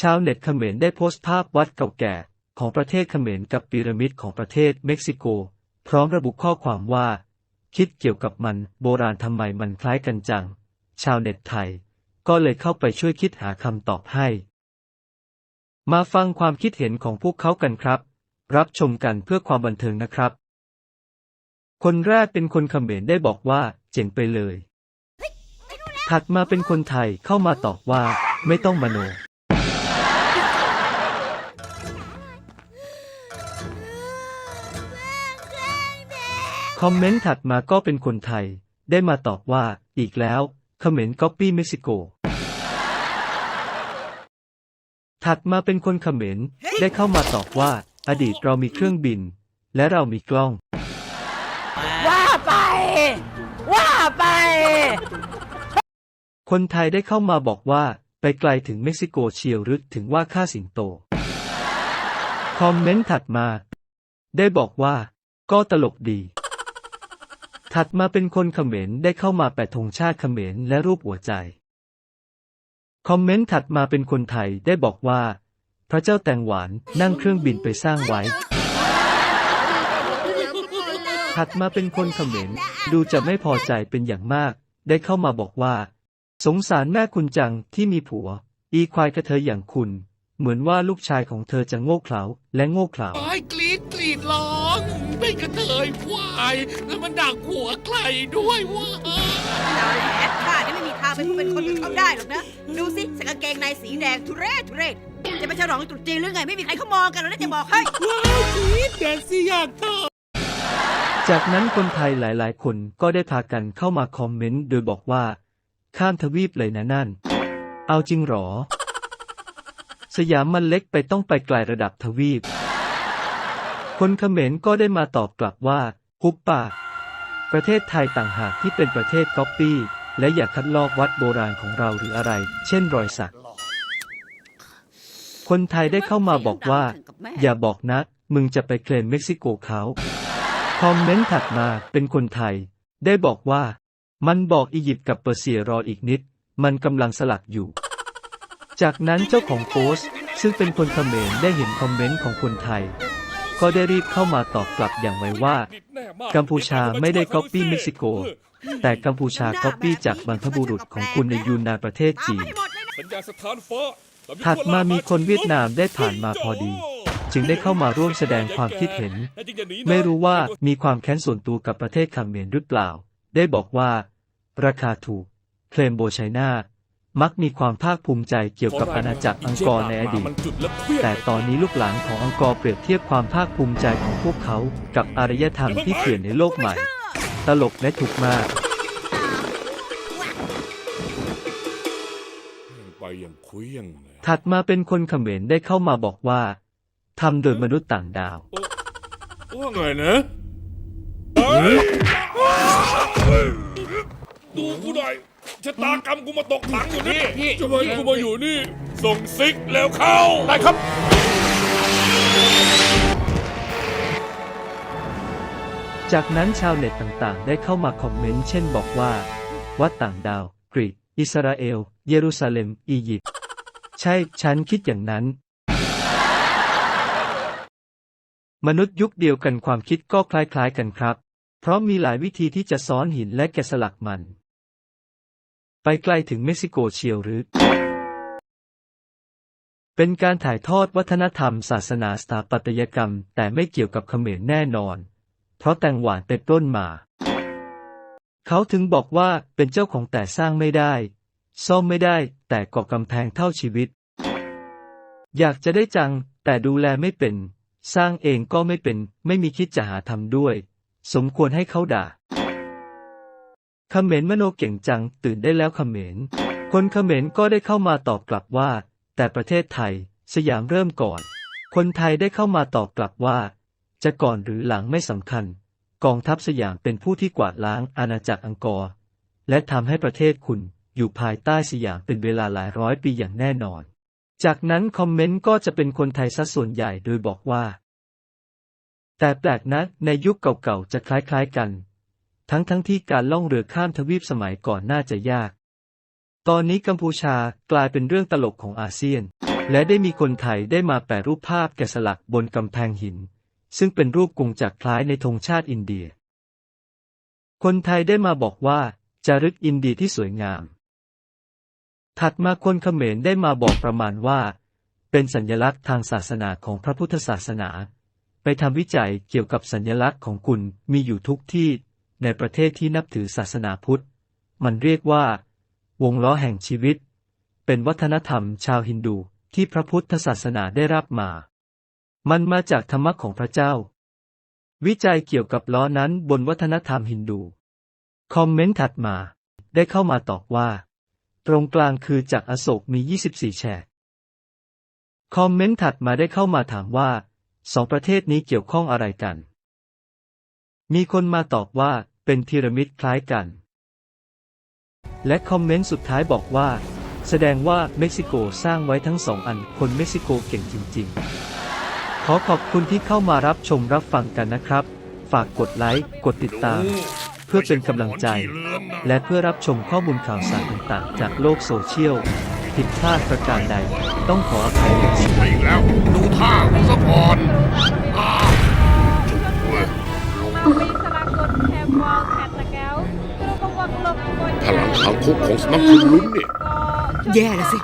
ชาวเน็ตเขมรได้โพสต์ภาพวัดเก่าแก่ ของประเทศเขมรกับพีระมิดของประเทศเม็กซิโก พร้อมระบุข้อความว่า คิดเกี่ยวกับมันโบราณทำไมมันคล้ายกันจัง ชาวเน็ตไทย ก็เลยเข้าไปช่วยคิดหาคำตอบให้ มาฟังความคิดเห็นของพวกเขากันครับ รับชมกันเพื่อความบันเทิงนะครับ คนแรกเป็นคนเขมรได้บอกว่า เจ๋งไปเลย ถัดมาเป็นคนไทยเข้ามาตอบว่า ไม่ต้องมโน คอมเมนต์ถัดมาก็เป็นคนไทย ได้มาตอบว่าอีกแล้วเขมรก๊อปปี้เม็กซิโก ถัดมาเป็นคนเขมรได้เข้ามาตอบว่า อดีตเรามีเครื่องบิน และเรามีกล้อง ว่าไป ว่าไป คนไทยได้เข้ามาบอกว่าไปไกลถึงเม็กซิโกเชียวหรือถึงว่าค่าสิงโต คอมเมนต์ถัดมา ได้บอกว่าก็ตลกดี ถัดมาเป็นคนเขมรได้เข้ามาแปะธงชาติเขมรและรูปหัวใจ คอมเมนต์ถัดมาเป็นคนไทยได้บอกว่า พระเจ้าแตงหวานนั่งเครื่องบินไปสร้างไว้ ถัดมาเป็นคนเขมรดูจะไม่พอใจเป็นอย่างมาก ได้เข้ามาบอกว่า สงสารแม่คุณจังที่มีผัว อีควายกระเทยอย่างคุณ เหมือนว่าลูกชายของเธอจะโง่เขลาและโง่เขลาไอ้กรีดกรีดร้ เป็นกระเทยควาย แล้วมันดักหัวใครด้วยวะดาวแหลข้าเนี่ยไม่มีทางเป็นผู้เป็นคนกับเขาได้หรอกนะ ดูสิใส่กางเกงในสีแดงทุเรศทุเรศจะไปฉลองตรุษจีนหรือไงไม่มีใครเขามองกันหรอกนะจะบอกให้ ว้าวกรีดแดงสิอยากตายจากนั้นคนไทยหลายๆ คนก็ได้พากันเข้ามาคอมเมนต์โดยบอกว่า ข้ามทวีปเลยนะนั่น เอาจริงหรอ สยามมันเล็กไปต้องไปไกลระดับทวีป คนเขมรก็ได้มาตอบกลับว่าฮุบปาก ประเทศไทยต่างหากที่เป็นประเทศก๊อปปี้ และอย่าคัดลอกวัดโบราณของเราหรืออะไร เช่นรอยสัก คนไทยได้เข้ามาบอกว่า อย่าบอกนะ มึงจะไปเคลมเม็กซิโกเขา คอมเมนต์ถัดมาเป็นคนไทย ได้บอกว่า มันบอกอียิปต์กับเปอร์เซียรออีกนิด มันกำลังสลักอยู่ จากนั้นเจ้าของโพสต์ ซึ่งเป็นคนเขมรได้เห็นคอมเมนต์ของคนไทย ก็ได้รีบเข้ามาตอบกลับอย่างไวว่า กัมพูชาไม่ได้ก๊อปปี้เม็กซิโก แต่กัมพูชาก๊อปปี้จากบรรพบุรุษของคุณในยูนนานประเทศจีนสัญญาสถานฟ้าถัดมามีคนเวียดนามได้ผ่านมาพอดี จึงได้เข้ามาร่วมแสดงความคิดเห็น ไม่รู้ว่ามีความแค้นส่วนตัวกับประเทศเขมรหรือเปล่า ได้บอกว่า ราคาถูก เคลมโบไชน่า มักมีความภาคภูมิใจเกี่ยวกับอาณาจักรอังกอร์ในอดีต แต่ตอนนี้ลูกหลานของอังกอร์เปรียบเทียบความภาคภูมิใจของพวกเขา กับอารยธรรมที่เปลี่ยนในโลกใหม่ ตลกและถูกมาก ไปอย่างคุยยังเลยถัดมาเป็นคนเขมรได้เข้ามาบอกว่าทำโดยมนุษย์ต่างดาว ว่าไงนะดูกูหน่อย ชะตากรรมกูมาตกหลังอยู่นี่ทำไมกูมาอยู่นี่ ส่งซิกแล้วเข้า ได้ครับ จากนั้นชาวเน็ตต่างๆ ได้เข้ามาคอมเมนต์เช่นบอกว่า วัดต่างดาว กรีก อิสราเอล เยรูซาเล็ม อียิปต์ ใช่ ฉันคิดอย่างนั้น มนุษย์ยุคเดียวกันความคิดก็คล้ายๆกันครับ เพราะมีหลายวิธีที่จะซ้อนหินและแกะสลักมัน ไปไกลถึงเม็กซิโกเชียวหรือ เป็นการถ่ายทอดวัฒนธรรม ศาสนาสถาปัตยกรรม แต่ไม่เกี่ยวกับเขมรแน่นอน เพราะแตงหวานเป็นต้นมา เขาถึงบอกว่าเป็นเจ้าของแต่สร้างไม่ได้ ซ่อมไม่ได้ แต่ก่อกำแพงเท่าชีวิต อยากจะได้จัง แต่ดูแลไม่เป็น สร้างเองก็ไม่เป็น ไม่มีคิดจะหาทำด้วย สมควรให้เขาด่า เขมรมโนเก่งจังตื่นได้แล้วเขมร คนเขมรก็ได้เข้ามาตอบกลับว่า แต่ประเทศไทย สยามเริ่มก่อน คนไทยได้เข้ามาตอบกลับว่า จะก่อนหรือหลังไม่สำคัญ กองทัพสยามเป็นผู้ที่กวาดล้างอาณาจักรอังกอร์ และทำให้ประเทศคุณอยู่ภายใต้สยามเป็นเวลาหลายร้อยปีอย่างแน่นอน จากนั้นคอมเมนต์ก็จะเป็นคนไทยซะส่วนใหญ่โดยบอกว่า แต่แปลกนะในยุคเก่าๆจะคล้ายๆกัน ทั้งๆทที่การล่องเรือข้ามทวีปสมัยก่อนน่าจะยาก ตอนนี้กัมพูชากลายเป็นเรื่องตลกของอาเซียน และได้มีคนไทยได้มาแปรรูปภาพแกะสลักบนกำแพงหิน ซึ่งเป็นรูปกงจักรคล้ายในธงชาติอินเดีย คนไทยได้มาบอกว่าจารึกอินเดียที่สวยงาม ถัดมาคนเขมรได้มาบอกประมาณว่า เป็นสัญลักษณ์ทางศาสนาของพระพุทธศาสนา ไปทำวิจัยเกี่ยวกับสัญลักษณ์ของคุณมีอยู่ทุกที่ ในประเทศที่นับถือศาสนาพุทธ มันเรียกว่า วงล้อแห่งชีวิต เป็นวัฒนธรรมชาวฮินดูที่พระพุทธศาสนาได้รับมา มันมาจากธรรมะของพระเจ้า วิจัยเกี่ยวกับล้อนั้นบนวัฒนธรรมฮินดู คอมเมนต์ถัดมาได้เข้ามาตอบว่า ตรงกลางคือจากอโศกมี 24 แฉกคอมเมนต์ถัดมาได้เข้ามาถามว่าสองประเทศนี้เกี่ยวข้องอะไรกัน มีคนมาตอบว่า เป็นพีระมิดคล้ายกัน และคอมเมนต์สุดท้ายบอกว่า แสดงว่าเม็กซิโกสร้างไว้ทั้งสองอันคนเม็กซิโกเก่งจริง ๆ ขอขอบคุณที่เข้ามารับชมรับฟังกันนะครับ ฝากกดไลค์กดติดตาม เพื่อเป็นกำลังใจ และเพื่อรับชมข้อมูลข่าวสารต่างๆ จากโลกโซเชียลผิดพลาดประการใด ต้องขออภัยอย่างสูงไปอีกแล้ว ดูท่าซะก่อน คุกของสำนักคุณลุ้นนี่ย แย่ละสิ